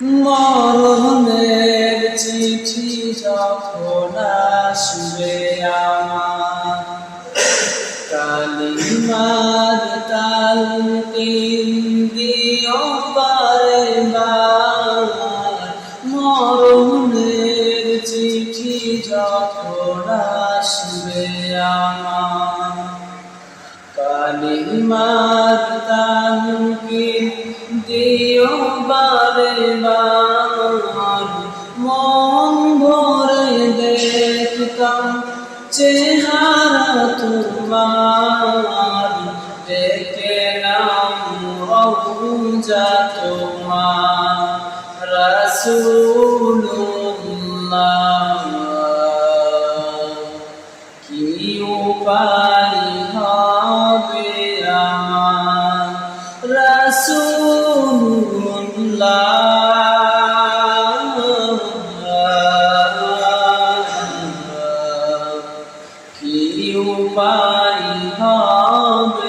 মরণের চিঠি যখন আসবে আমার। কালিমার তালকিন দিও বারে মরণের চিঠি যখন আসবে আমার। কালিমার তালকিন দিও বারে বার মন ভরে দেখতাম চেহারা তোমার। দেখে নাম রৌজা তোমার। রসুল্লাহ কি উপায় হবে আমার? রসুল্লাহ কি উপায় হবে